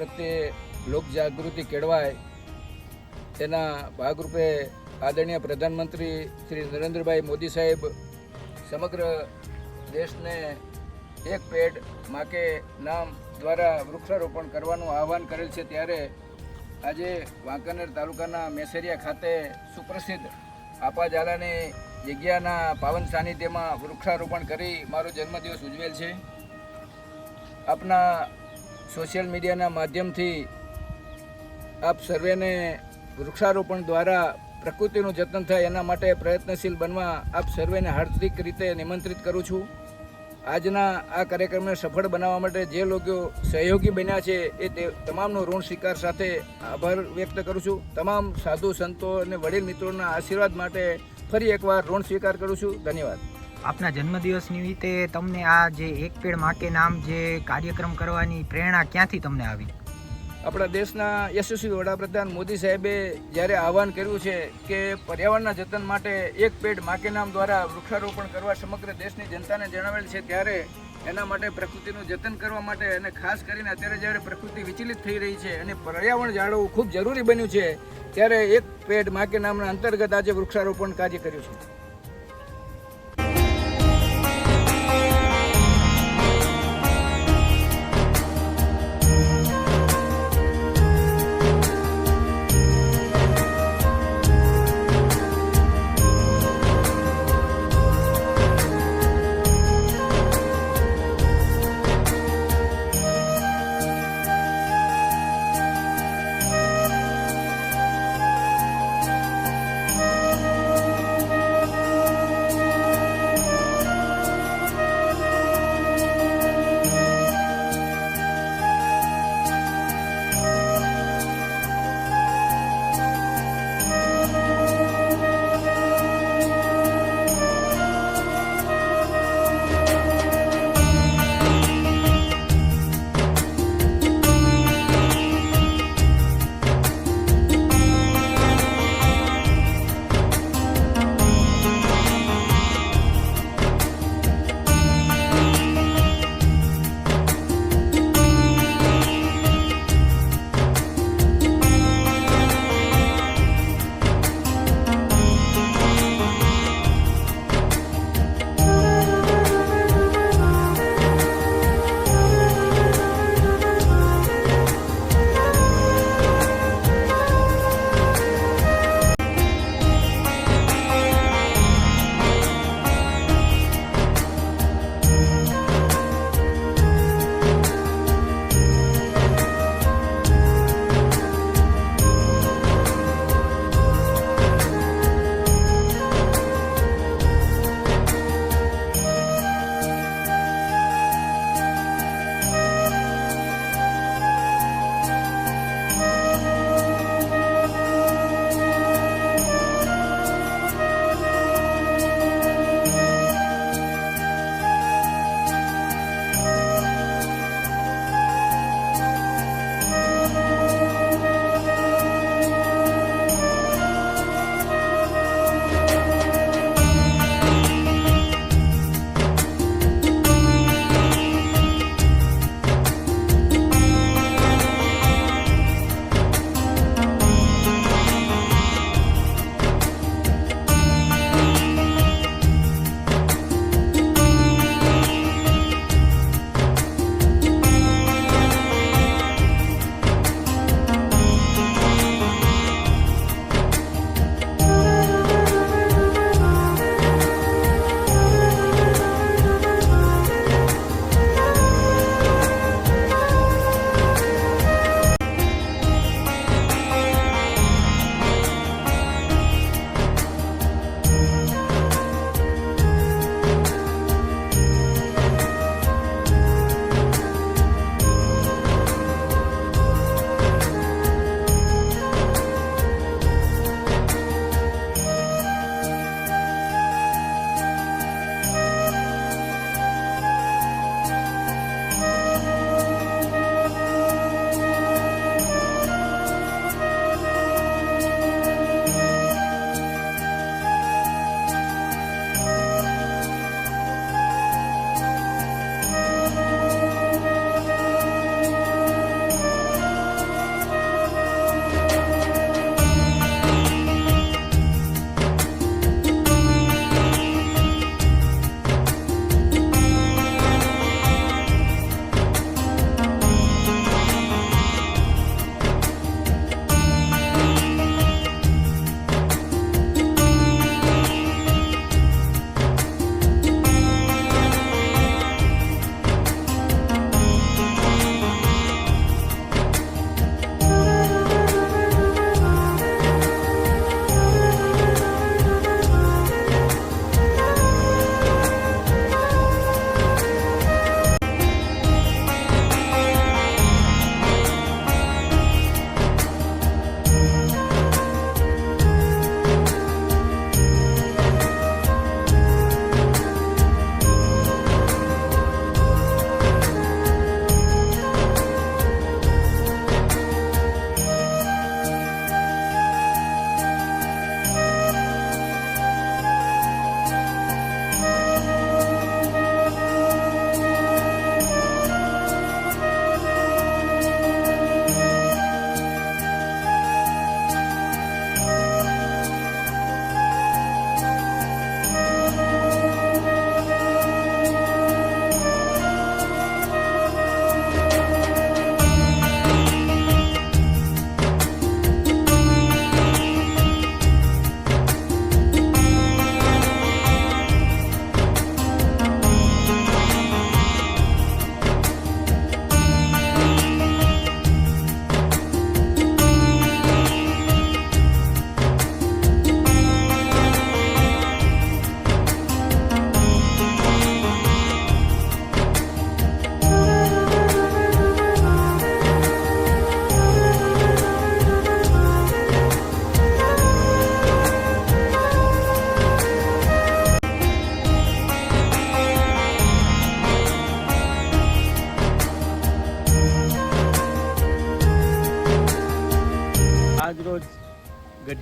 પ્રત્યે લોકજાગૃતિ કેળવાય, તેના ભાગરૂપે આદરણીય પ્રધાનમંત્રી શ્રી નરેન્દ્રભાઈ મોદી સાહેબ સમગ્ર દેશને એક પેડ માકે નામ દ્વારા વૃક્ષારોપણ કરવાનું આહવાન કરેલ છે. ત્યારે આજે વાંકાનેર તાલુકાના મેસેરિયા ખાતે સુપ્રસિદ્ધ આપાજાલાની જગ્યાના પાવન સાનિધ્યમાં વૃક્ષારોપણ કરી મારો જન્મદિવસ ઉજવેલ છે. આપના સોશિયલ મીડિયાના માધ્યમથી આપ સર્વેને વૃક્ષારોપણ દ્વારા પ્રકૃતિનું જતન થાય એના માટે પ્રયત્નશીલ બનવા આપ સર્વેને હાર્દિક રીતે નિમંત્રિત કરું છું. આજના આ કાર્યક્રમને સફળ બનાવવા માટે જે લોકો સહયોગી બન્યા છે એ તે તમામનો ઋણ સ્વીકાર સાથે આભાર વ્યક્ત કરું છું. તમામ સાધુ સંતો અને વડીલ મિત્રોના આશીર્વાદ માટે ફરી એકવાર ઋણ સ્વીકાર કરું છું. ધન્યવાદ. આપના જન્મદિવસ નિમિત્તે તમને આ જે એક પેડ માકે નામ જે કાર્યક્રમ કરવાની પ્રેરણા ક્યાંથી તમને આવી? આપણા દેશના યશસ્વી વડાપ્રધાન મોદી સાહેબે જ્યારે આહવાન કર્યું છે કે પર્યાવરણના જતન માટે એક પેડ માકે નામ દ્વારા વૃક્ષારોપણ કરવા સમગ્ર દેશની જનતાને જણાવેલ છે, ત્યારે એના માટે પ્રકૃતિનું જતન કરવા માટે અને ખાસ કરીને અત્યારે જ્યારે પ્રકૃતિ વિચલિત થઈ રહી છે અને પર્યાવરણ જાળવવું ખૂબ જરૂરી બન્યું છે, ત્યારે એક પેડ માકે નામના અંતર્ગત આજે વૃક્ષારોપણ કાર્ય કર્યું છે.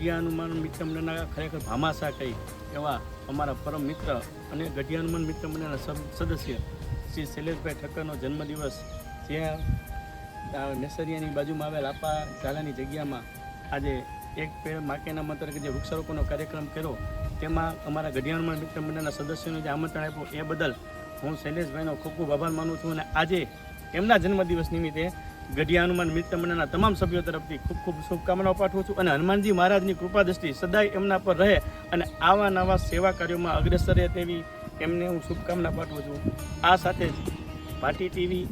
ગઢિયા હનુમાન મિત્ર મંડળના ખરેખર ભામાશા કહી એવા અમારા પરમ મિત્ર અને ગઢિયા હનુમાન મિત્ર મંડળના સદસ્ય શ્રી શૈલેષભાઈ ઠક્કરનો જન્મદિવસ જ્યાં નેસરિયાની બાજુમાં આવેલ આપા ઝાલાની જગ્યામાં આજે એક પેડ માકેના મંત્ર કે જે વૃક્ષારોપણનો કાર્યક્રમ કર્યો, તેમાં અમારા ગઢિયા હનુમાન મિત્ર મંડળના સદસ્યોને જે આમંત્રણ આપ્યું એ બદલ હું શૈલેષભાઈનો ખૂબ ખૂબ આભાર માનું છું અને આજે એમના જન્મદિવસ નિમિત્તે ગઢિયા હનુમાન મિત્ર મંડળના તમામ સભ્યો તરફથી ખૂબ ખૂબ શુભકામનાઓ પાઠવું છું અને હનુમાનજી મહારાજની કૃપા દ્રષ્ટિ સદાય એમના પર રહે અને આવા નવા સેવા કાર્યોમાં અગ્રેસર રહે તેવી એમને હું શુભકામના પાઠવું છું. આ સાથે જ ભાટી ટીવી,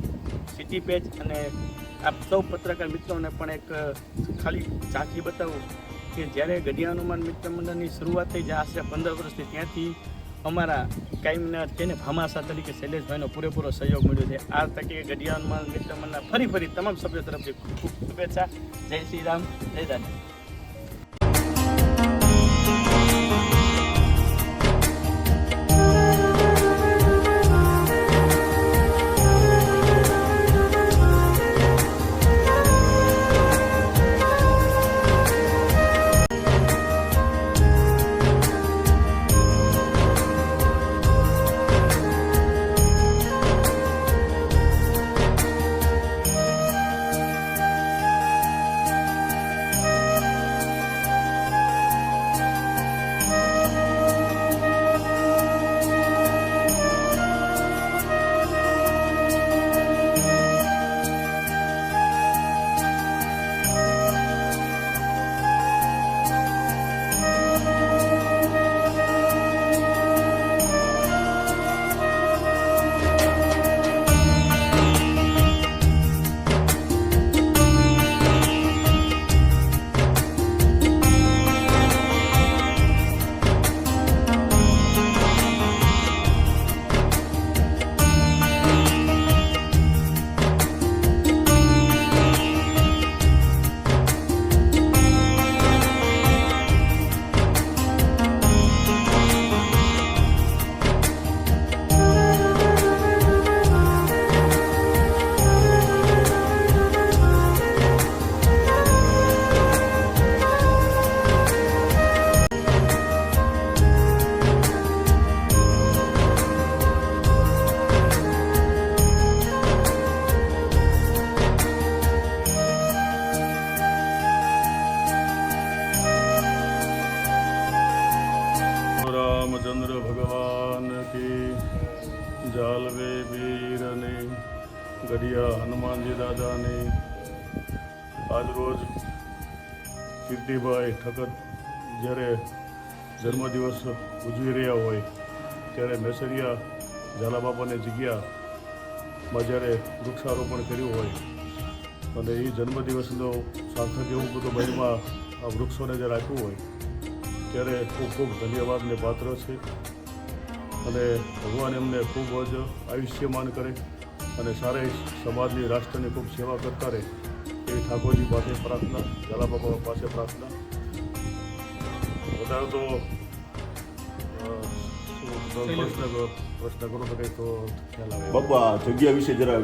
સિટી પેજ અને આપ સૌ પત્રકાર મિત્રોને પણ એક ખાલી ઝાંખી બતાવું કે જ્યારે ગઢિયા હનુમાન મિત્ર મંડળની શરૂઆત થઈ જે આશરે પંદર વર્ષથી ત્યાંથી અમારા કાયમના તેને ભામાસા તરીકે શૈલેષભાઈનો પૂરેપૂરો સહયોગ મળ્યો છે. આ તકે ગઢિયાનમાં મિત્ર મનના ફરી ફરી તમામ સભ્યો તરફથી ખૂબ ખૂબ શુભેચ્છા. જય શ્રી રામ, જય દાદા. કીર્તિભાઈ ઠક્કર જ્યારે જન્મદિવસ ઉજવી રહ્યા હોય, ત્યારે મેસરિયા ઝાલાબાપાની જગ્યામાં જ્યારે વૃક્ષારોપણ કર્યું હોય, અને એ જન્મદિવસનો સાર્થક એવું બધું બહેરમાં આ વૃક્ષોને જે રાખ્યું હોય, ત્યારે ખૂબ ખૂબ ધન્યવાદને પાત્ર છે. અને ભગવાન એમને ખૂબ જ આયુષ્યમાન કરે અને સારા સમાજની રાષ્ટ્રની ખૂબ સેવા કરતા રહે. એ ઠાકોરજી પાસે પ્રાર્થના ઝાલા બાબા પાસે પ્રાર્થના. વધારે તો પ્રશ્ન કરો તો કંઈ તો ખ્યાલ આવે. બાપુ જગ્યા વિશે જરા.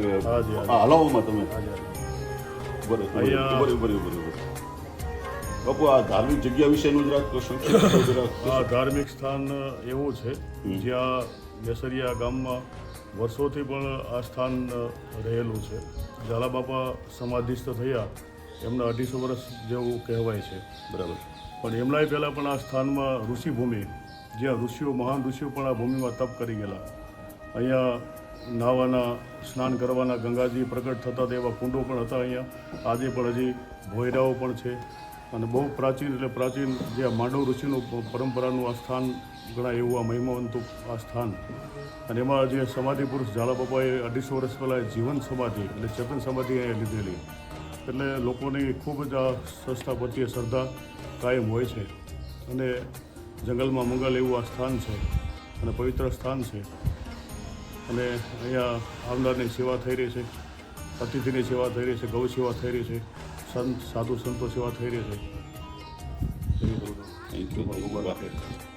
હલાવોમાં તમે. બરોબર બરોબર બરોબર બરોબર બાપુ આ ધાર્મિક જગ્યા વિશેનું જરાક ધાર્મિક સ્થાન એવું છે જ્યાં મેસરિયા ગામમાં વર્ષોથી પણ આ સ્થાન રહેલું છે. ઝાલાબાપા સમાધિસ્થ થયા એમના અઢીસો વર્ષ જેવું કહેવાય છે. બરાબર. પણ એમનાય પહેલાં પણ આ સ્થાનમાં ઋષિભૂમિ જ્યાં ઋષિઓ મહાન ઋષિઓ પણ આ ભૂમિમાં તપ કરી ગયેલા. અહીંયા નાવાના સ્નાન કરવાના ગંગાજી પ્રગટ થતા તેવા કુંડો પણ હતા અહીંયા. આજે પણ હજી ભોયરાઓ પણ છે. અને બહુ પ્રાચીન એટલે પ્રાચીન જે માંડવ ઋષિનું પરંપરાનું આ સ્થાન, ઘણા એવું આ મહિમાવંતું આ સ્થાન. અને એમાં જે સમાધિ પુરુષ ઝાલા બાપાએ અઢીસો વર્ષ પહેલાં જીવન સમાધિ એટલે ચેતન સમાધિ અહીંયા લીધેલી. એટલે લોકોની ખૂબ જ આ સંસ્થા પ્રત્યે શ્રદ્ધા કાયમ હોય છે. અને જંગલમાં મંગલ એવું આ સ્થાન છે અને પવિત્ર સ્થાન છે. અને અહીંયા આવનારની સેવા થઈ રહી છે, અતિથિની સેવા થઈ રહી છે, ગૌ સેવા થઈ રહી છે. સંત સાધુ સંતો સેવા થઈ રહી છે. Thank you